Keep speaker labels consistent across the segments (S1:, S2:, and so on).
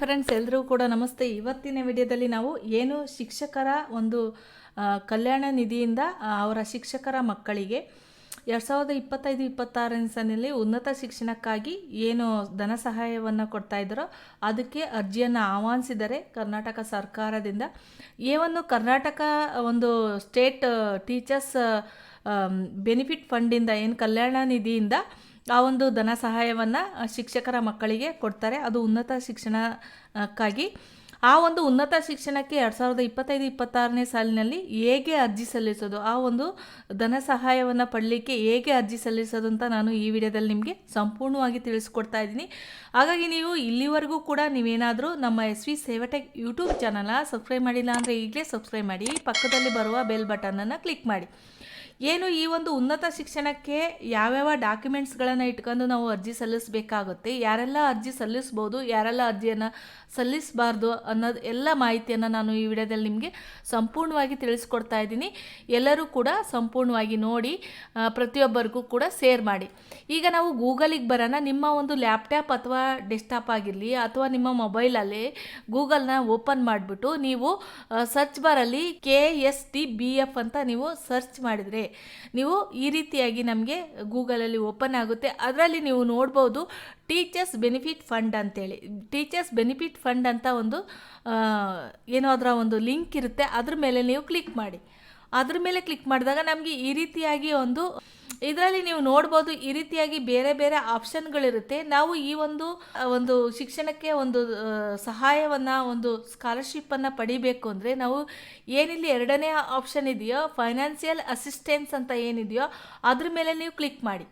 S1: Friends ಎಲ್ಲರೂ ಕೂಡ ನಮಸ್ತೆ. ಇವತ್ತಿನ ವಿಡಿಯೋದಲ್ಲಿ ನಾವು ಏನು ಶಿಕ್ಷಕರ ಒಂದು ಕಲ್ಯಾಣ ನಿಧಿಯಿಂದ ಅವರ ಶಿಕ್ಷಕರ ಮಕ್ಕಳಿಗೆ ಎರಡು ಸಾವಿರದ ಇಪ್ಪತ್ತೈದು, ಇಪ್ಪತ್ತಾರನೇ ಸಾಲಿನಲ್ಲಿ ಉನ್ನತ ಶಿಕ್ಷಣಕ್ಕಾಗಿ ಏನು ಧನ ಸಹಾಯವನ್ನು ಕೊಡ್ತಾ ಇದ್ದರೋ ಅದಕ್ಕೆ ಅರ್ಜಿಯನ್ನು ಆಹ್ವಾನಿಸಿದರೆ ಕರ್ನಾಟಕ ಸರ್ಕಾರದಿಂದ. ಈ ಒಂದು ಕರ್ನಾಟಕ ಒಂದು ಸ್ಟೇಟ್ ಟೀಚರ್ಸ್ ಬೆನಿಫಿಟ್ ಫಂಡಿಂದ ಏನು ಕಲ್ಯಾಣ ನಿಧಿಯಿಂದ ಆ ಒಂದು ಧನ ಸಹಾಯವನ್ನು ಶಿಕ್ಷಕರ ಮಕ್ಕಳಿಗೆ ಕೊಡ್ತಾರೆ. ಅದು ಉನ್ನತ ಶಿಕ್ಷಣಕ್ಕಾಗಿ. ಆ ಒಂದು ಉನ್ನತ ಶಿಕ್ಷಣಕ್ಕೆ ಎರಡು ಸಾವಿರದ ಇಪ್ಪತ್ತೈದು, ಇಪ್ಪತ್ತಾರನೇ ಸಾಲಿನಲ್ಲಿ ಹೇಗೆ ಅರ್ಜಿ ಸಲ್ಲಿಸೋದು, ಆ ಒಂದು ಧನ ಸಹಾಯವನ್ನು ಪಡಲಿಕ್ಕೆ ಹೇಗೆ ಅರ್ಜಿ ಸಲ್ಲಿಸೋದು ಅಂತ ನಾನು ಈ ವಿಡಿಯೋದಲ್ಲಿ ನಿಮಗೆ ಸಂಪೂರ್ಣವಾಗಿ ತಿಳಿಸ್ಕೊಡ್ತಾ ಇದ್ದೀನಿ. ಹಾಗಾಗಿ ನೀವು ಇಲ್ಲಿವರೆಗೂ ಕೂಡ ನೀವೇನಾದರೂ ನಮ್ಮ ಎಸ್ ವಿ ಸೇವಟೆಕ್ ಯೂಟ್ಯೂಬ್ ಚಾನಲ್ನ ಸಬ್ಸ್ಕ್ರೈಬ್ ಮಾಡಿಲ್ಲ ಅಂದರೆ ಈಗಲೇ ಸಬ್ಸ್ಕ್ರೈಬ್ ಮಾಡಿ, ಪಕ್ಕದಲ್ಲಿ ಬರುವ ಬೆಲ್ ಬಟನನ್ನು ಕ್ಲಿಕ್ ಮಾಡಿ. ಏನು ಈ ಒಂದು ಉನ್ನತ ಶಿಕ್ಷಣಕ್ಕೆ ಯಾವ್ಯಾವ ಡಾಕ್ಯುಮೆಂಟ್ಸ್ಗಳನ್ನು ಇಟ್ಕೊಂಡು ನಾವು ಅರ್ಜಿ ಸಲ್ಲಿಸಬೇಕಾಗುತ್ತೆ, ಯಾರೆಲ್ಲ ಅರ್ಜಿ ಸಲ್ಲಿಸ್ಬೋದು, ಯಾರೆಲ್ಲ ಅರ್ಜಿಯನ್ನು ಸಲ್ಲಿಸಬಾರ್ದು ಅನ್ನೋದು ಎಲ್ಲ ಮಾಹಿತಿಯನ್ನು ನಾನು ಈ ವಿಡಿಯೋದಲ್ಲಿ ನಿಮಗೆ ಸಂಪೂರ್ಣವಾಗಿ ತಿಳಿಸ್ಕೊಡ್ತಾ ಇದ್ದೀನಿ. ಎಲ್ಲರೂ ಕೂಡ ಸಂಪೂರ್ಣವಾಗಿ ನೋಡಿ ಪ್ರತಿಯೊಬ್ಬರಿಗೂ ಕೂಡ ಸೇರ್ ಮಾಡಿ. ಈಗ ನಾವು ಗೂಗಲಿಗೆ ಬರೋಣ. ನಿಮ್ಮ ಒಂದು ಲ್ಯಾಪ್ಟಾಪ್ ಅಥವಾ ಡೆಸ್ಕ್ಟಾಪ್ ಆಗಿರಲಿ ಅಥವಾ ನಿಮ್ಮ ಮೊಬೈಲಲ್ಲಿ ಗೂಗಲ್ನ ಓಪನ್ ಮಾಡಿಬಿಟ್ಟು ನೀವು search ಬಾರಲ್ಲಿ K S T B F ಅಂತ ನೀವು ಸರ್ಚ್ ಮಾಡಿದರೆ ನೀವು ಈ ರೀತಿಯಾಗಿ ನಮಗೆ ಗೂಗಲಲ್ಲಿ ಓಪನ್ ಆಗುತ್ತೆ. ಅದರಲ್ಲಿ ನೀವು ನೋಡ್ಬೋದು ಟೀಚರ್ಸ್ ಬೆನಿಫಿಟ್ ಫಂಡ್ ಅಂತೇಳಿ. ಟೀಚರ್ಸ್ ಬೆನಿಫಿಟ್ ಫಂಡ್ ಅಂತ ಒಂದು ಏನೋ ಒಂದು ಲಿಂಕ್ ಇರುತ್ತೆ. ಅದ್ರ ಮೇಲೆ ನೀವು ಕ್ಲಿಕ್ ಮಾಡಿ. ಅದ್ರ ಮೇಲೆ ಕ್ಲಿಕ್ ಮಾಡಿದಾಗ ನಮಗೆ ಈ ರೀತಿಯಾಗಿ ಒಂದು ಇದರಲ್ಲಿ ನೀವು ನೋಡ್ಬೋದು ಈ ರೀತಿಯಾಗಿ ಬೇರೆ ಬೇರೆ ಆಪ್ಷನ್ಗಳಿರುತ್ತೆ ನಾವು ಈ ಒಂದು ಒಂದು ಶಿಕ್ಷಣಕ್ಕೆ ಒಂದು ಸಹಾಯವನ್ನು, ಒಂದು ಸ್ಕಾಲರ್ಶಿಪ್ಪನ್ನು ಪಡಿಬೇಕು ಅಂದರೆ ನಾವು ಏನಿಲ್ಲಿ ಎರಡನೇ ಆಪ್ಷನ್ ಇದೆಯೋ ಫೈನಾನ್ಷಿಯಲ್ ಅಸಿಸ್ಟೆನ್ಸ್ ಅಂತ ಏನಿದೆಯೋ ಅದ್ರ ಮೇಲೆ ನೀವು ಕ್ಲಿಕ್ ಮಾಡಿ.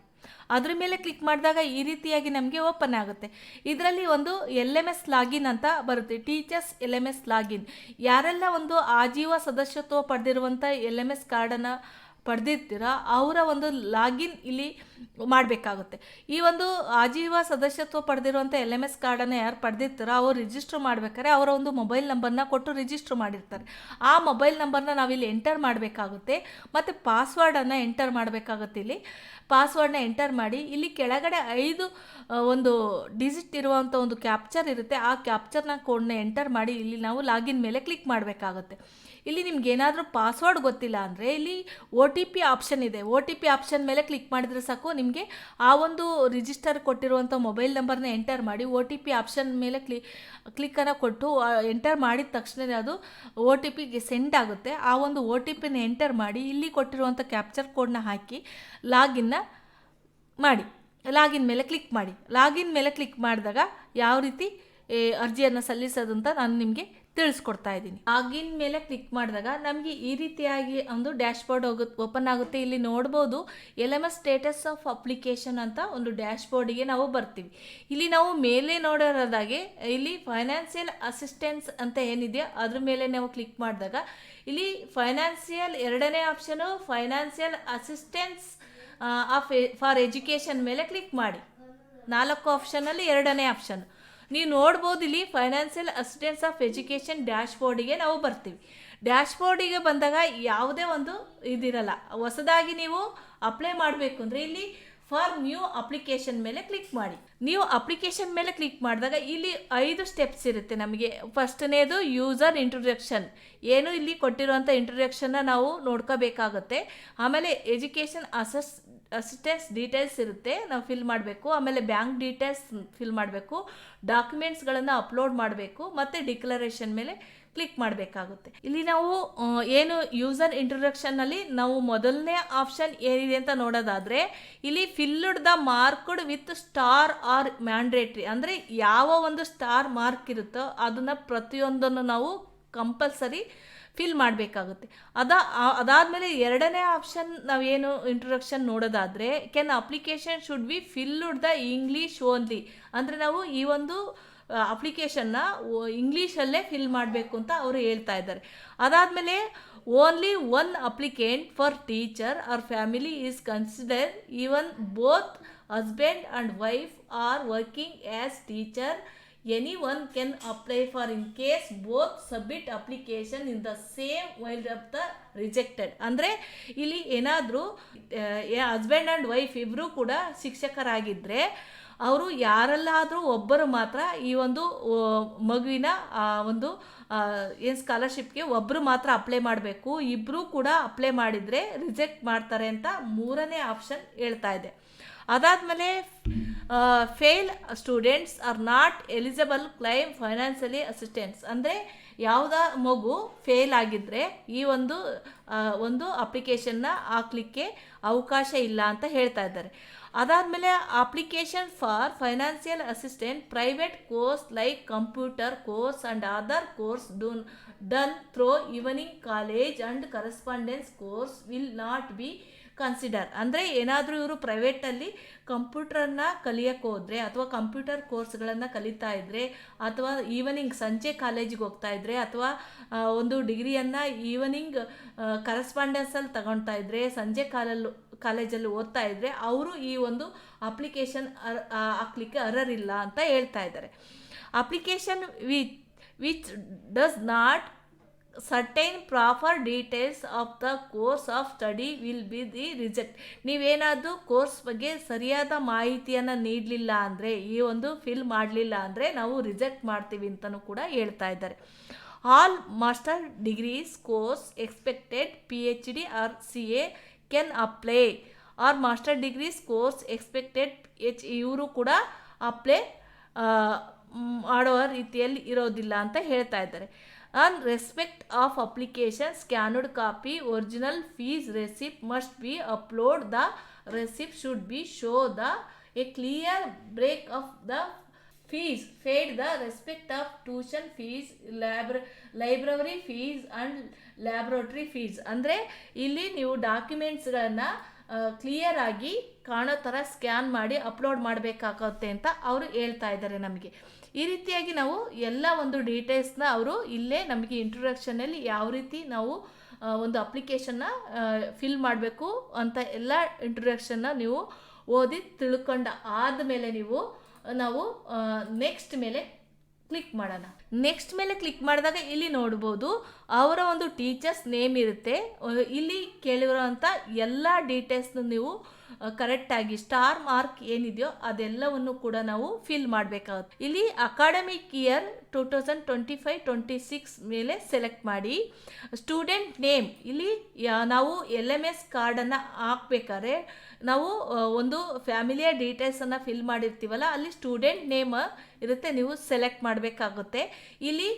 S1: ಅದ್ರ ಮೇಲೆ ಕ್ಲಿಕ್ ಮಾಡಿದಾಗ ಈ ರೀತಿಯಾಗಿ ನಮಗೆ ಓಪನ್ ಆಗುತ್ತೆ. ಇದರಲ್ಲಿ ಒಂದು ಎಲ್ ಎಂ ಎಸ್ ಲಾಗಿನ್ ಅಂತ ಬರುತ್ತೆ. Teachers L M S login ಯಾರೆಲ್ಲ ಒಂದು ಆಜೀವ ಸದಸ್ಯತ್ವ ಪಡೆದಿರುವಂಥ ಎಲ್ ಎಂ ಎಸ್ ಕಾರ್ಡನ್ನು ಪಡೆದಿರ್ತೀರ, ಅವರ ಒಂದು ಲಾಗಿನ್ ಇಲ್ಲಿ ಮಾಡಬೇಕಾಗುತ್ತೆ. ಈ ಒಂದು ಆಜೀವ ಸದಸ್ಯತ್ವ ಪಡೆದಿರುವಂಥ ಎಲ್ ಎಂ ಎಸ್ ಕಾರ್ಡನ್ನು ಯಾರು ಪಡೆದಿರ್ತಾರೋ, ಅವ್ರು ರಿಜಿಸ್ಟರ್ ಮಾಡ್ಬೇಕಾದ್ರೆ ಅವರ ಒಂದು ಮೊಬೈಲ್ ನಂಬರ್ನ ಕೊಟ್ಟು ರಿಜಿಸ್ಟರ್ ಮಾಡಿರ್ತಾರೆ. ಆ ಮೊಬೈಲ್ ನಂಬರ್ನ ನಾವಿಲ್ಲಿ ಎಂಟರ್ ಮಾಡಬೇಕಾಗುತ್ತೆ. ಮತ್ತು ಪಾಸ್ವರ್ಡನ್ನು ಎಂಟರ್ ಮಾಡಬೇಕಾಗುತ್ತೆ ಇಲ್ಲಿ. ಪಾಸ್ವರ್ಡ್ನ ಎಂಟರ್ ಮಾಡಿ, ಇಲ್ಲಿ ಕೆಳಗಡೆ ಐದು ಒಂದು ಡಿಜಿಟ್ ಇರುವಂಥ ಒಂದು ಕ್ಯಾಪ್ಚರ್ ಇರುತ್ತೆ. ಆ ಕ್ಯಾಪ್ಚರ್ನ ಕೋಡ್ನ ಎಂಟರ್ ಮಾಡಿ ಇಲ್ಲಿ ನಾವು ಲಾಗಿನ್ ಮೇಲೆ ಕ್ಲಿಕ್ ಮಾಡಬೇಕಾಗುತ್ತೆ. ಇಲ್ಲಿ ನಿಮ್ಗೆ ಏನಾದರೂ ಪಾಸ್ವರ್ಡ್ ಗೊತ್ತಿಲ್ಲ ಅಂದರೆ ಇಲ್ಲಿ ಒ ಟಿ ಪಿ ಆಪ್ಷನ್ ಇದೆ. ಒ ಟಿ ಪಿ ಆಪ್ಷನ್ ಮೇಲೆ ಕ್ಲಿಕ್ ಮಾಡಿದರೆ ಸಾಕು. ನಿಮಗೆ ಆ ಒಂದು ರಿಜಿಸ್ಟರ್ ಕೊಟ್ಟಿರುವಂಥ ಮೊಬೈಲ್ ನಂಬರ್ನ ಎಂಟರ್ ಮಾಡಿ ಒ ಟಿ ಪಿ ಆಪ್ಷನ್ ಮೇಲೆ ಕ್ಲಿ ಕ್ಲಿಕ್ಕನ್ನು ಕೊಟ್ಟು ಎಂಟರ್ ಮಾಡಿದ ತಕ್ಷಣವೇ ಅದು ಒ ಟಿ ಪಿಗೆ ಸೆಂಡ್ ಆಗುತ್ತೆ. ಆ ಒಂದು ಒ ಟಿ ಪಿನ ಎಂಟರ್ ಮಾಡಿ ಇಲ್ಲಿ ಕೊಟ್ಟಿರುವಂಥ ಕ್ಯಾಪ್ಚರ್ ಕೋಡ್ನ ಹಾಕಿ ಲಾಗಿನ್ನ ಮಾಡಿ. ಲಾಗಿನ್ ಮೇಲೆ ಕ್ಲಿಕ್ ಮಾಡಿ. ಲಾಗಿನ್ ಮೇಲೆ ಕ್ಲಿಕ್ ಮಾಡಿದಾಗ ಯಾವ ರೀತಿ ಅರ್ಜಿಯನ್ನು ಸಲ್ಲಿಸೋದು ಅಂತ ನಾನು ನಿಮಗೆ ತಿಳಿಸ್ಕೊಡ್ತಾ ಇದ್ದೀನಿ. ಆಗಿನ ಮೇಲೆ ಕ್ಲಿಕ್ ಮಾಡಿದಾಗ ನಮಗೆ ಈ ರೀತಿಯಾಗಿ ಒಂದು ಡ್ಯಾಶ್ ಬೋರ್ಡ್ ಹೋಗುತ್ತೆ ಓಪನ್ ಆಗುತ್ತೆ. ಇಲ್ಲಿ ನೋಡ್ಬೋದು L M S status of application ಅಂತ ಒಂದು ಡ್ಯಾಶ್ ಬೋರ್ಡಿಗೆ ನಾವು ಬರ್ತೀವಿ. ಇಲ್ಲಿ ನಾವು ಮೇಲೆ ನೋಡಿರೋದಾಗೆ ಇಲ್ಲಿ ಫೈನಾನ್ಷಿಯಲ್ ಅಸಿಸ್ಟೆನ್ಸ್ ಅಂತ ಏನಿದೆಯೋ ಅದ್ರ ಮೇಲೆ ನಾವು ಕ್ಲಿಕ್ ಮಾಡಿದಾಗ, ಇಲ್ಲಿ ಫೈನಾನ್ಷಿಯಲ್ ಎರಡನೇ option financial assistance of for education ಮೇಲೆ ಕ್ಲಿಕ್ ಮಾಡಿ. ನಾಲ್ಕು ಆಪ್ಷನಲ್ಲಿ ಎರಡನೇ ಆಪ್ಷನ್ ನೀವು ನೋಡ್ಬೋದು ಇಲ್ಲಿ financial assistance of education dash ಬೋರ್ಡಿಗೆ ನಾವು ಬರ್ತೀವಿ. ಡ್ಯಾಶ್ ಬೋರ್ಡಿಗೆ ಬಂದಾಗ ಯಾವುದೇ ಒಂದು ಇದಿರಲ್ಲ. ಹೊಸದಾಗಿ ನೀವು ಅಪ್ಲೈ ಮಾಡಬೇಕು ಅಂದರೆ ಇಲ್ಲಿ ಫಾರ್ ನ್ಯೂ ಅಪ್ಲಿಕೇಶನ್ ಮೇಲೆ ಕ್ಲಿಕ್ ಮಾಡಿ. ನೀವು ಅಪ್ಲಿಕೇಶನ್ ಮೇಲೆ ಕ್ಲಿಕ್ ಮಾಡಿದಾಗ ಇಲ್ಲಿ ಐದು ಸ್ಟೆಪ್ಸ್ ಇರುತ್ತೆ ನಮಗೆ. ಫಸ್ಟ್ನೇದು ಯೂಸರ್ ಇಂಟ್ರೊಡಕ್ಷನ್ ಏನು ಇಲ್ಲಿ ಕೊಟ್ಟಿರುವಂಥ ಇಂಟ್ರೊಡಕ್ಷನ್ನ ನಾವು ನೋಡ್ಕೋಬೇಕಾಗುತ್ತೆ. ಆಮೇಲೆ ಎಜುಕೇಷನ್ ಅಸಸ್ ಅಸಿಸ್ಟೆನ್ಸ್ ಡೀಟೇಲ್ಸ್ ಇರುತ್ತೆ, ನಾವು ಫಿಲ್ ಮಾಡಬೇಕು. ಆಮೇಲೆ ಬ್ಯಾಂಕ್ ಡೀಟೇಲ್ಸ್ ಫಿಲ್ ಮಾಡಬೇಕು. ಡಾಕ್ಯುಮೆಂಟ್ಸ್ಗಳನ್ನು ಅಪ್ಲೋಡ್ ಮಾಡಬೇಕು. ಮತ್ತು ಡಿಕ್ಲರೇಷನ್ ಮೇಲೆ ಕ್ಲಿಕ್ ಮಾಡಬೇಕಾಗುತ್ತೆ. ಇಲ್ಲಿ ನಾವು ಏನು ಯೂಸರ್ ಇಂಟ್ರೊಡಕ್ಷನ್ನಲ್ಲಿ ನಾವು ಮೊದಲನೇ ಆಪ್ಷನ್ ಏನಿದೆ ಅಂತ ನೋಡೋದಾದರೆ, ಇಲ್ಲಿ field the marked with star are mandatory ಅಂದರೆ ಯಾವ ಒಂದು ಸ್ಟಾರ್ ಮಾರ್ಕ್ ಇರುತ್ತೋ ಅದನ್ನು ಪ್ರತಿಯೊಂದನ್ನು ನಾವು ಕಂಪಲ್ಸರಿ ಫಿಲ್ ಮಾಡಬೇಕಾಗುತ್ತೆ. ಅದ ಅದಾದಮೇಲೆ ಎರಡನೇ ಆಪ್ಷನ್ ನಾವೇನು ಇಂಟ್ರೊಡಕ್ಷನ್ ನೋಡೋದಾದರೆ can application should be filled the English only ಅಂದರೆ ನಾವು ಈ ಒಂದು ಅಪ್ಲಿಕೇಶನ್ನ ಇಂಗ್ಲೀಷಲ್ಲೇ ಫಿಲ್ ಮಾಡಬೇಕು ಅಂತ ಅವರು ಹೇಳ್ತಾ ಇದ್ದಾರೆ. ಅದಾದಮೇಲೆ only one applicant for teacher are family is consider even both husband and wife are working as teacher any one can apply for in case both submit application in the same wild of the rejected ಅಂದರೆ ಇಲ್ಲಿ ಏನಾದರೂ husband and wife ಇಬ್ಬರೂ ಕೂಡ ಶಿಕ್ಷಕರಾಗಿದ್ದರೆ ಅವರು ಯಾರಲ್ಲಾದರೂ ಒಬ್ಬರು ಮಾತ್ರ ಈ ಒಂದು ಮಗುವಿನ ಒಂದು ಏನು ಸ್ಕಾಲರ್ಶಿಪ್ಗೆ ಒಬ್ಬರು ಮಾತ್ರ ಅಪ್ಲೈ ಮಾಡಬೇಕು. ಇಬ್ಬರು ಕೂಡ ಅಪ್ಲೈ ಮಾಡಿದರೆ ರಿಜೆಕ್ಟ್ ಮಾಡ್ತಾರೆ ಅಂತ ಮೂರನೇ ಆಪ್ಷನ್ ಹೇಳ್ತಾ ಇದೆ. ಅದಾದಮೇಲೆ fail students are not eligible claim financially assistance ಅಂದರೆ ಯಾವುದ ಮಗು ಫೇಲ್ ಆಗಿದ್ದರೆ ಈ ಒಂದು ಒಂದು ಅಪ್ಲಿಕೇಶನ್ನ ಹಾಕ್ಲಿಕ್ಕೆ ಅವಕಾಶ ಇಲ್ಲ ಅಂತ ಹೇಳ್ತಾ ಇದ್ದಾರೆ. ಅದಾದಮೇಲೆ application for financial assistant private course like computer course and other course done done through evening college and correspondence course will not be consider ಅಂದರೆ ಏನಾದರೂ ಇವರು ಪ್ರೈವೇಟಲ್ಲಿ ಕಂಪ್ಯೂಟರನ್ನ ಕಲಿಯೋಕ್ಕೆ ಹೋದರೆ ಅಥವಾ ಕಂಪ್ಯೂಟರ್ ಕೋರ್ಸ್ಗಳನ್ನು ಕಲಿತಾ ಇದ್ದರೆ ಅಥವಾ ಈವನಿಂಗ್ ಸಂಜೆ ಕಾಲೇಜಿಗೆ ಹೋಗ್ತಾ ಇದ್ದರೆ ಅಥವಾ ಒಂದು ಡಿಗ್ರಿಯನ್ನು ಈವನಿಂಗ್ ಕರೆಸ್ಪಾಂಡೆನ್ಸಲ್ಲಿ ತಗೊಳ್ತಾ ಇದ್ದರೆ ಸಂಜೆ ಕಾಲಲ್ಲೂ ಕಾಲೇಜಲ್ಲಿ ಓದ್ತಾ ಇದ್ದರೆ ಅವರು ಈ ಒಂದು ಅಪ್ಲಿಕೇಶನ್ ಹಾಕ್ಲಿಕ್ಕೆ ಅರ್ಹರಿಲ್ಲ ಅಂತ ಹೇಳ್ತಾ ಇದ್ದಾರೆ. Application which which does not certain proper details of the course of study will be the reject ನೀವೇನಾದರೂ ಕೋರ್ಸ್ ಬಗ್ಗೆ ಸರಿಯಾದ ಮಾಹಿತಿಯನ್ನು ನೀಡಲಿಲ್ಲ ಅಂದರೆ, ಈ ಒಂದು ಫಿಲ್ ಮಾಡಲಿಲ್ಲ ಅಂದರೆ ನಾವು ರಿಜೆಕ್ಟ್ ಮಾಡ್ತೀವಿ ಅಂತಲೂ ಕೂಡ ಹೇಳ್ತಾ ಇದ್ದಾರೆ. All master degrees course expected P H D R C A can apply are master degrees course expected H ಇವರು ಕೂಡ ಅಪ್ಲೈ ಮಾಡೋ ರೀತಿಯಲ್ಲಿ ಇರೋದಿಲ್ಲ ಅಂತ ಹೇಳ್ತಾ ಇದ್ದಾರೆ on respect of application scanned copy original fees receipt must be upload the receipt should be show the a clear break of the fees paid the respect of tuition fees lab library fees and laboratory fees ಅಂದರೆ ಇಲ್ಲಿ ನೀವು ಡಾಕ್ಯುಮೆಂಟ್ಸ್ಗಳನ್ನು clear ಆಗಿ ಕಾಣೋ ಥರ scan ಮಾಡಿ upload ಮಾಡಬೇಕಾಗುತ್ತೆ ಅಂತ ಅವರು ಹೇಳ್ತಾ ಇದ್ದಾರೆ ನಮಗೆ. ಈ ರೀತಿಯಾಗಿ ನಾವು ಎಲ್ಲ ಒಂದು ಡೀಟೇಲ್ಸ್ನ ಅವರು ಇಲ್ಲೇ ನಮಗೆ ಇಂಟ್ರೊಡಕ್ಷನಲ್ಲಿ ಯಾವ ರೀತಿ ನಾವು ಒಂದು ಅಪ್ಲಿಕೇಶನ್ನ ಫಿಲ್ ಮಾಡಬೇಕು ಅಂತ ಎಲ್ಲ ಇಂಟ್ರೊಡಕ್ಷನ್ನ ನೀವು ಓದಿ ತಿಳ್ಕೊಂಡ ಆದಮೇಲೆ ನೀವು ನಾವು ನೆಕ್ಸ್ಟ್ ಮೇಲೆ ಕ್ಲಿಕ್ ಮಾಡೋಣ. ನೆಕ್ಸ್ಟ್ ಮೇಲೆ ಕ್ಲಿಕ್ ಮಾಡಿದಾಗ ಇಲ್ಲಿ ನೋಡ್ಬೋದು, ಅವರ ಒಂದು ಟೀಚರ್ಸ್ ನೇಮ್ ಇರುತ್ತೆ. ಇಲ್ಲಿ ಕೇಳಿರುವಂಥ ಎಲ್ಲ ಡೀಟೇಲ್ಸ್ನ ನೀವು ಕರೆಕ್ಟಾಗಿ ಸ್ಟಾರ್ ಮಾರ್ಕ್ ಏನಿದೆಯೋ ಅದೆಲ್ಲವನ್ನು ಕೂಡ ನಾವು ಫಿಲ್ ಮಾಡಬೇಕಾಗುತ್ತೆ. ಇಲ್ಲಿ academic year two thousand twenty five twenty six ಮೇಲೆ ಸೆಲೆಕ್ಟ್ ಮಾಡಿ ಸ್ಟೂಡೆಂಟ್ ನೇಮ್ ಇಲ್ಲಿ ನಾವು ಎಲ್ ಎಂ ಎಸ್ ಕಾರ್ಡನ್ನು ಹಾಕ್ಬೇಕಾದ್ರೆ ನಾವು ಒಂದು ಫ್ಯಾಮಿಲಿಯ ಡೀಟೇಲ್ಸನ್ನು ಫಿಲ್ ಮಾಡಿರ್ತೀವಲ್ಲ, ಅಲ್ಲಿ ಸ್ಟೂಡೆಂಟ್ ನೇಮ್ ಇರುತ್ತೆ, ನೀವು ಸೆಲೆಕ್ಟ್ ಮಾಡಬೇಕಾಗುತ್ತೆ. ಇಲ್ಲಿ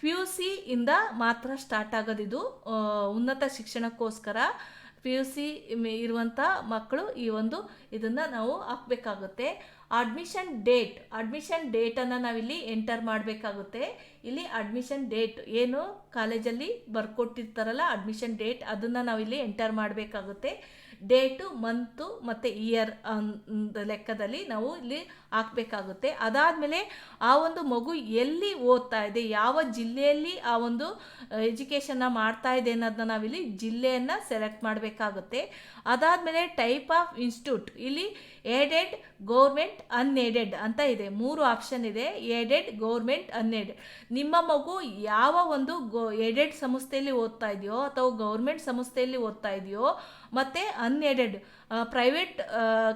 S1: ಪಿ ಯು ಸಿಯಿಂದ ಮಾತ್ರ ಸ್ಟಾರ್ಟ್ ಆಗೋದಿದು ಉನ್ನತ ಶಿಕ್ಷಣಕ್ಕೋಸ್ಕರ. ಪಿ ಯು ಸಿ ಇರುವಂಥ ಮಕ್ಕಳು ಈ ಒಂದು ಇದನ್ನು ನಾವು ಹಾಕಬೇಕಾಗುತ್ತೆ. ಅಡ್ಮಿಷನ್ ಡೇಟ್ ಅಡ್ಮಿಷನ್ ಡೇಟನ್ನು ನಾವಿಲ್ಲಿ ಎಂಟರ್ ಮಾಡಬೇಕಾಗುತ್ತೆ. ಇಲ್ಲಿ ಅಡ್ಮಿಷನ್ ಡೇಟ್ ಏನು ಕಾಲೇಜಲ್ಲಿ ಬರ್ಕೊಟ್ಟಿರ್ತಾರಲ್ಲ ಅಡ್ಮಿಷನ್ ಡೇಟ್ ಅದನ್ನು ನಾವಿಲ್ಲಿ ಎಂಟರ್ ಮಾಡಬೇಕಾಗುತ್ತೆ. ಡೇಟು ಮಂತು ಮತ್ತು ಇಯರ್ ಲೆಕ್ಕದಲ್ಲಿ ನಾವು ಇಲ್ಲಿ ಹಾಕಬೇಕಾಗುತ್ತೆ. ಅದಾದಮೇಲೆ ಆ ಒಂದು ಮಗು ಎಲ್ಲಿ ಓದ್ತಾ ಇದೆ, ಯಾವ ಜಿಲ್ಲೆಯಲ್ಲಿ ಆ ಒಂದು ಎಜುಕೇಷನ್ನ ಮಾಡ್ತಾ ಇದೆ ಅನ್ನೋದನ್ನ ನಾವಿಲ್ಲಿ ಜಿಲ್ಲೆಯನ್ನು ಸೆಲೆಕ್ಟ್ ಮಾಡಬೇಕಾಗುತ್ತೆ. ಅದಾದಮೇಲೆ ಟೈಪ್ ಆಫ್ ಇನ್ಸ್ಟಿಟ್ಯೂಟ್ ಇಲ್ಲಿ ಏಡೆಡ್ ಗೌರ್ಮೆಂಟ್ ಅನ್ಏಡೆಡ್ ಅಂತ ಇದೆ. ಮೂರು ಆಪ್ಷನ್ ಇದೆ ಏಡೆಡ್ ಗೌರ್ಮೆಂಟ್ ಅನ್ಏಡೆಡ್ ನಿಮ್ಮ ಮಗು ಯಾವ ಒಂದು ಗೋ ಏಡೆಡ್ ಸಂಸ್ಥೆಯಲ್ಲಿ ಓದ್ತಾ ಇದೆಯೋ ಅಥವಾ ಗೌರ್ಮೆಂಟ್ ಸಂಸ್ಥೆಯಲ್ಲಿ ಓದ್ತಾ ಇದೆಯೋ, ಮತ್ತು ಅನ್ಏಡೆಡ್ ಪ್ರೈವೇಟ್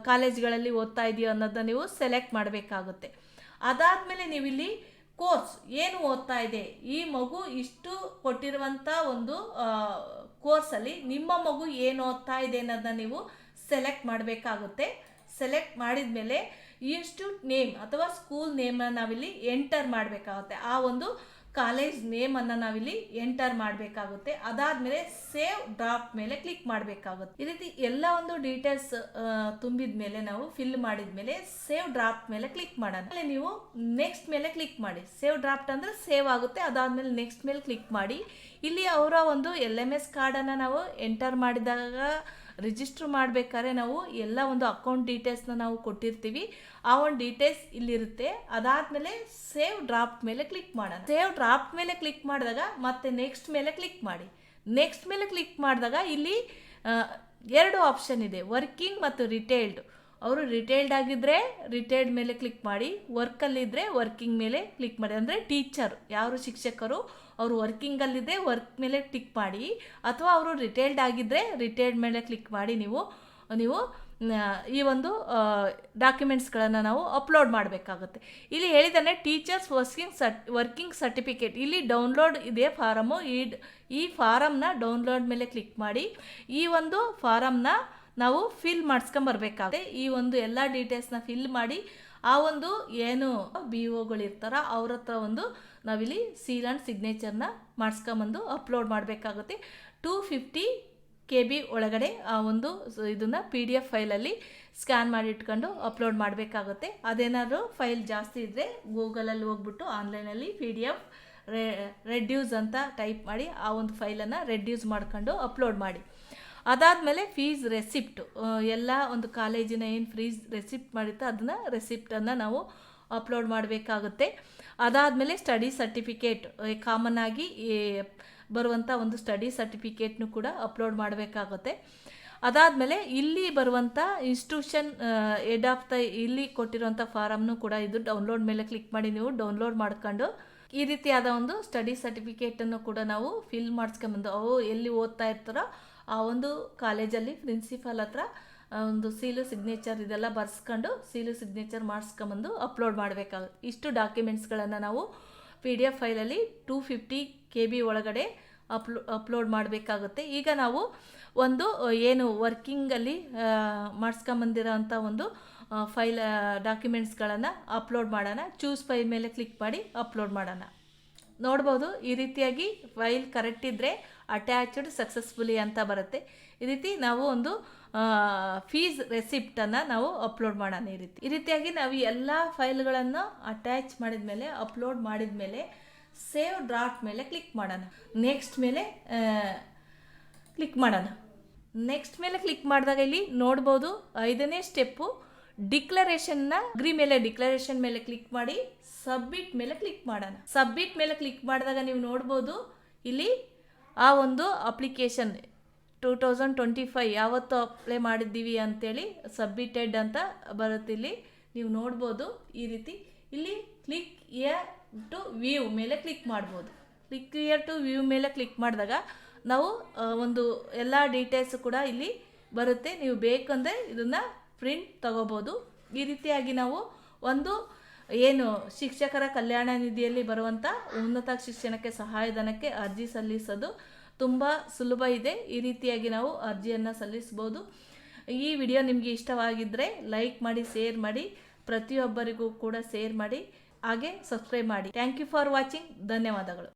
S1: ಕಾಲೇಜ್ಗಳಲ್ಲಿ ಓದ್ತಾ ಇದೆಯೋ ಅನ್ನೋದನ್ನ ನೀವು ಸೆಲೆಕ್ಟ್ ಮಾಡಬೇಕಾಗುತ್ತೆ. ಅದಾದಮೇಲೆ ನೀವಿಲ್ಲಿ ಕೋರ್ಸ್ ಏನು ಓದ್ತಾ ಇದೆ? ಈ ಮಗು ಇಷ್ಟು ಕೊಟ್ಟಿರುವಂಥ ಒಂದು ಕೋರ್ಸಲ್ಲಿ ನಿಮ್ಮ ಮಗು ಏನು ಓದ್ತಾ ಇದೆ ಅನ್ನೋದನ್ನ ನೀವು ಸೆಲೆಕ್ಟ್ ಮಾಡಬೇಕಾಗುತ್ತೆ. ಸೆಲೆಕ್ಟ್ ಮಾಡಿದ ಮೇಲೆ ಇನ್ಸ್ಟಿಟ್ಯೂಟ್ ನೇಮ್ ಅಥವಾ ಸ್ಕೂಲ್ ನೇಮನ್ನು ನಾವಿಲ್ಲಿ ಎಂಟರ್ ಮಾಡಬೇಕಾಗುತ್ತೆ. ಆ ಒಂದು ಕಾಲೇಜ್ ನೇಮನ್ನು ನಾವಿಲ್ಲಿ ಎಂಟರ್ ಮಾಡಬೇಕಾಗುತ್ತೆ. ಅದಾದಮೇಲೆ ಸೇವ್ ಡ್ರಾಫ್ಟ್ ಮೇಲೆ ಕ್ಲಿಕ್ ಮಾಡಬೇಕಾಗುತ್ತೆ. ಈ ರೀತಿ ಎಲ್ಲ ಒಂದು ಡೀಟೇಲ್ಸ್ ತುಂಬಿದ ಮೇಲೆ ನಾವು ಫಿಲ್ ಮಾಡಿದ ಮೇಲೆ ಸೇವ್ ಡ್ರಾಫ್ಟ್ ಮೇಲೆ ಕ್ಲಿಕ್ ಮಾಡೋಣ. ಅಲ್ಲಿ ನೀವು ನೆಕ್ಸ್ಟ್ ಮೇಲೆ ಕ್ಲಿಕ್ ಮಾಡಿ. ಸೇವ್ ಡ್ರಾಫ್ಟ್ ಅಂದರೆ ಸೇವ್ ಆಗುತ್ತೆ. ಅದಾದಮೇಲೆ ನೆಕ್ಸ್ಟ್ ಮೇಲೆ ಕ್ಲಿಕ್ ಮಾಡಿ. ಇಲ್ಲಿ ಅವರ ಒಂದು ಎಲ್ ಎಂ ಎಸ್ ಕಾರ್ಡನ್ನು ನಾವು ಎಂಟರ್ ಮಾಡಿದಾಗ ರಿಜಿಸ್ಟ್ರ್ ಮಾಡಬೇಕಾದ್ರೆ ನಾವು ಎಲ್ಲ ಒಂದು ಅಕೌಂಟ್ ಡೀಟೇಲ್ಸ್ನ ನಾವು ಕೊಟ್ಟಿರ್ತೀವಿ. ಆ ಒಂದು ಡೀಟೇಲ್ಸ್ ಇಲ್ಲಿರುತ್ತೆ. ಅದಾದಮೇಲೆ ಸೇವ್ ಡ್ರಾಫ್ಟ್ ಮೇಲೆ ಕ್ಲಿಕ್ ಮಾಡೋಣ. ಸೇವ್ ಡ್ರಾಫ್ಟ್ ಮೇಲೆ ಕ್ಲಿಕ್ ಮಾಡಿದಾಗ ಮತ್ತೆ ನೆಕ್ಸ್ಟ್ ಮೇಲೆ ಕ್ಲಿಕ್ ಮಾಡಿ. ನೆಕ್ಸ್ಟ್ ಮೇಲೆ ಕ್ಲಿಕ್ ಮಾಡಿದಾಗ ಇಲ್ಲಿ ಎರಡು ಆಪ್ಷನ್ ಇದೆ. ವರ್ಕಿಂಗ್ ಮತ್ತು ರಿಟೇಲ್ಡ್. ಅವರು ರಿಟೇಲ್ಡ್ ಆಗಿದ್ದರೆ ರಿಟೈರ್ಡ್ ಮೇಲೆ ಕ್ಲಿಕ್ ಮಾಡಿ ವರ್ಕಲ್ಲಿದ್ದರೆ ವರ್ಕಿಂಗ್ ಮೇಲೆ ಕ್ಲಿಕ್ ಮಾಡಿ. ಅಂದರೆ ಟೀಚರ್ ಯಾರು ಶಿಕ್ಷಕರು, ಅವರು ವರ್ಕಿಂಗಲ್ಲಿದ್ದರೆ ವರ್ಕ್ ಮೇಲೆ ಟಿಕ್ ಮಾಡಿ. ಅಥವಾ ಅವರು ರಿಟೈರ್ಡ್ ಆಗಿದ್ದರೆ ರಿಟೈರ್ಡ್ ಮೇಲೆ ಕ್ಲಿಕ್ ಮಾಡಿ ನೀವು ನೀವು ಈ ಒಂದು ಡಾಕ್ಯುಮೆಂಟ್ಸ್ಗಳನ್ನು ನಾವು ಅಪ್ಲೋಡ್ ಮಾಡಬೇಕಾಗುತ್ತೆ. ಇಲ್ಲಿ ಹೇಳಿದಾನೆ teachers working cert working certificate ಇಲ್ಲಿ ಡೌನ್ಲೋಡ್ ಇದೆ ಫಾರಮು ಈ ಈ ಫಾರಮ್ನ ಡೌನ್ಲೋಡ್ ಮೇಲೆ ಕ್ಲಿಕ್ ಮಾಡಿ. ಈ ಒಂದು ಫಾರಮ್ನ ನಾವು ಫಿಲ್ ಮಾಡಿಸ್ಕೊಂಬರ್ಬೇಕಾಗುತ್ತೆ. ಈ ಒಂದು ಎಲ್ಲ ಡೀಟೇಲ್ಸ್ನ ಫಿಲ್ ಮಾಡಿ ಆ ಒಂದು ಏನು ಬಿ ಒಗಳಿರ್ತಾರ ಅವ್ರ ಹತ್ರ ಒಂದು ನಾವಿಲ್ಲಿ ಸೀಲ್ ಆ್ಯಂಡ್ ಸಿಗ್ನೇಚರ್ನ ಮಾಡಿಸ್ಕೊಂಬಂದು ಅಪ್ಲೋಡ್ ಮಾಡಬೇಕಾಗುತ್ತೆ. ಟೂ ಫಿಫ್ಟಿ ಕೆ ಬಿ ಒಳಗಡೆ ಆ ಒಂದು ಇದನ್ನು ಪಿ ಡಿ ಎಫ್ ಫೈಲಲ್ಲಿ ಸ್ಕ್ಯಾನ್ ಮಾಡಿ ಇಟ್ಕೊಂಡು ಅಪ್ಲೋಡ್ ಮಾಡಬೇಕಾಗುತ್ತೆ. ಅದೇನಾದರೂ ಫೈಲ್ ಜಾಸ್ತಿ ಇದ್ದರೆ ಗೂಗಲಲ್ಲಿ ಹೋಗ್ಬಿಟ್ಟು ಆನ್ಲೈನಲ್ಲಿ ಪಿ ಡಿ ಎಫ್ ರೆಡ್ಯೂಸ್ ಅಂತ ಟೈಪ್ ಮಾಡಿ ಆ ಒಂದು ಫೈಲನ್ನು ರೆಡ್ಯೂಸ್ ಮಾಡ್ಕೊಂಡು ಅಪ್ಲೋಡ್ ಮಾಡಿ. ಅದಾದಮೇಲೆ ಫೀಸ್ ರೆಸಿಪ್ಟು ಎಲ್ಲ ಒಂದು ಕಾಲೇಜಿನ ಏನು ಫೀಸ್ ರೆಸಿಪ್ಟ್ ಮಾಡಿತ್ತು ಅದನ್ನು ರೆಸಿಪ್ಟನ್ನು ನಾವು ಅಪ್ಲೋಡ್ ಮಾಡಬೇಕಾಗುತ್ತೆ. ಅದಾದಮೇಲೆ ಸ್ಟಡಿ ಸರ್ಟಿಫಿಕೇಟ್ ಕಾಮನ್ ಆಗಿ ಬರುವಂಥ ಒಂದು ಸ್ಟಡಿ ಸರ್ಟಿಫಿಕೇಟ್ನು ಕೂಡ ಅಪ್ಲೋಡ್ ಮಾಡಬೇಕಾಗುತ್ತೆ. ಅದಾದಮೇಲೆ ಇಲ್ಲಿ ಬರುವಂಥ ಇನ್ಸ್ಟಿಟ್ಯೂಷನ್ ಎಡ್ ಆಫ್ ದ ಇಲ್ಲಿ ಕೊಟ್ಟಿರುವಂಥ ಫಾರಮ್ನು ಕೂಡ ಇದು ಡೌನ್ಲೋಡ್ ಮೇಲೆ ಕ್ಲಿಕ್ ಮಾಡಿ ನೀವು ಡೌನ್ಲೋಡ್ ಮಾಡ್ಕೊಂಡು ಈ ರೀತಿಯಾದ ಒಂದು ಸ್ಟಡಿ ಸರ್ಟಿಫಿಕೇಟನ್ನು ಕೂಡ ನಾವು ಫಿಲ್ ಮಾಡಿಸ್ಕೊಂಬಂದು ಅವು ಎಲ್ಲಿ ಓದ್ತಾ ಇರ್ತಾರೋ ಆ ಒಂದು ಕಾಲೇಜಲ್ಲಿ ಪ್ರಿನ್ಸಿಪಾಲ್ ಹತ್ರ ಒಂದು ಸೀಲು ಸಿಗ್ನೇಚರ್ ಇದೆಲ್ಲ ಬರ್ಸ್ಕೊಂಡು ಸೀಲು ಸಿಗ್ನೇಚರ್ ಮಾಡಿಸ್ಕೊಂಬಂದು ಅಪ್ಲೋಡ್ ಮಾಡಬೇಕಾಗುತ್ತೆ ಇಷ್ಟು ಡಾಕ್ಯುಮೆಂಟ್ಸ್ಗಳನ್ನು ನಾವು ಪಿ ಡಿ ಎಫ್ ಫೈಲಲ್ಲಿ ಟೂ ಫಿಫ್ಟಿ ಕೆ ಬಿ ಒಳಗಡೆ ಅಪ್ಲೋ ಅಪ್ಲೋಡ್ ಮಾಡಬೇಕಾಗುತ್ತೆ. ಈಗ ನಾವು ಒಂದು ಏನು ವರ್ಕಿಂಗಲ್ಲಿ ಮಾಡಿಸ್ಕೊಂಬಂದಿರೋ ಅಂಥ ಒಂದು ಫೈಲ್ ಡಾಕ್ಯುಮೆಂಟ್ಸ್ಗಳನ್ನು ಅಪ್ಲೋಡ್ ಮಾಡೋಣ. ಚೂಸ್ ಫೈಲ್ ಮೇಲೆ ಕ್ಲಿಕ್ ಮಾಡಿ ಅಪ್ಲೋಡ್ ಮಾಡೋಣ. ನೋಡ್ಬೋದು ಈ ರೀತಿಯಾಗಿ ಫೈಲ್ ಕರೆಕ್ಟ್ ಇದ್ದರೆ ಅಟ್ಯಾಚ್ಡ್ ಸಕ್ಸಸ್ಫುಲಿ ಅಂತ ಬರುತ್ತೆ. ಈ ರೀತಿ ನಾವು ಒಂದು ಫೀಸ್ ರೆಸಿಪ್ಟನ್ನು ನಾವು ಅಪ್ಲೋಡ್ ಮಾಡೋಣ ಈ ರೀತಿ. ಈ ರೀತಿಯಾಗಿ ನಾವು ಎಲ್ಲ ಫೈಲ್ಗಳನ್ನು ಅಟ್ಯಾಚ್ ಮಾಡಿದ ಮೇಲೆ ಅಪ್ಲೋಡ್ ಮಾಡಿದ ಮೇಲೆ ಸೇವ್ ಡ್ರಾಫ್ಟ್ ಮೇಲೆ ಕ್ಲಿಕ್ ಮಾಡೋಣ. ನೆಕ್ಸ್ಟ್ ಮೇಲೆ ಕ್ಲಿಕ್ ಮಾಡೋಣ. ನೆಕ್ಸ್ಟ್ ಮೇಲೆ ಕ್ಲಿಕ್ ಮಾಡಿದಾಗ ಇಲ್ಲಿ ನೋಡ್ಬೋದು ಐದನೇ ಸ್ಟೆಪ್ಪು ಡಿಕ್ಲರೇಷನ್ನ ಅಗ್ರಿ ಮೇಲೆ ಡಿಕ್ಲರೇಷನ್ ಮೇಲೆ ಕ್ಲಿಕ್ ಮಾಡಿ ಸಬ್ಮಿಟ್ ಮೇಲೆ ಕ್ಲಿಕ್ ಮಾಡೋಣ. ಸಬ್ಮಿಟ್ ಮೇಲೆ ಕ್ಲಿಕ್ ಮಾಡಿದಾಗ ನೀವು ನೋಡ್ಬೋದು ಇಲ್ಲಿ ಆ ಒಂದು application two thousand twenty five ಯಾವತ್ತು ಅಪ್ಲೈ ಮಾಡಿದ್ದೀವಿ ಅಂತೇಳಿ ಸಬ್ಮಿಟೆಡ್ ಅಂತ ಬರುತ್ತೆ ಇಲ್ಲಿ. ನೀವು ನೋಡ್ಬೋದು ಈ ರೀತಿ. ಇಲ್ಲಿ ಕ್ಲಿಕ್ ಇಯರ್ ಟು ವ್ಯೂ ಮೇಲೆ ಕ್ಲಿಕ್ ಮಾಡ್ಬೋದು. ಕ್ಲಿಕ್ ಇಯರ್ ಟು ವ್ಯೂ ಮೇಲೆ ಕ್ಲಿಕ್ ಮಾಡಿದಾಗ ನಾವು ಒಂದು ಎಲ್ಲ ಡೀಟೇಲ್ಸ್ ಕೂಡ ಇಲ್ಲಿ ಬರುತ್ತೆ. ನೀವು ಬೇಕಂದರೆ ಇದನ್ನು ಪ್ರಿಂಟ್ ತಗೋಬೋದು. ಈ ರೀತಿಯಾಗಿ ನಾವು ಒಂದು ಏನು ಶಿಕ್ಷಕರ ಕಲ್ಯಾಣ ನಿಧಿಯಲ್ಲಿ ಬರುವಂಥ ಉನ್ನತ ಶಿಕ್ಷಣಕ್ಕೆ ಸಹಾಯಧನಕ್ಕೆ ಅರ್ಜಿ ಸಲ್ಲಿಸೋದು ತುಂಬ ಸುಲಭ ಇದೆ. ಈ ರೀತಿಯಾಗಿ ನಾವು ಅರ್ಜಿಯನ್ನು ಸಲ್ಲಿಸ್ಬೋದು ಈ ವಿಡಿಯೋ ನಿಮಗೆ ಇಷ್ಟವಾಗಿದ್ದರೆ ಲೈಕ್ ಮಾಡಿ, ಶೇರ್ ಮಾಡಿ, ಪ್ರತಿಯೊಬ್ಬರಿಗೂ ಕೂಡ ಶೇರ್ ಮಾಡಿ, ಹಾಗೆ ಸಬ್ಸ್ಕ್ರೈಬ್ ಮಾಡಿ. Thank you for watching. ಧನ್ಯವಾದಗಳು.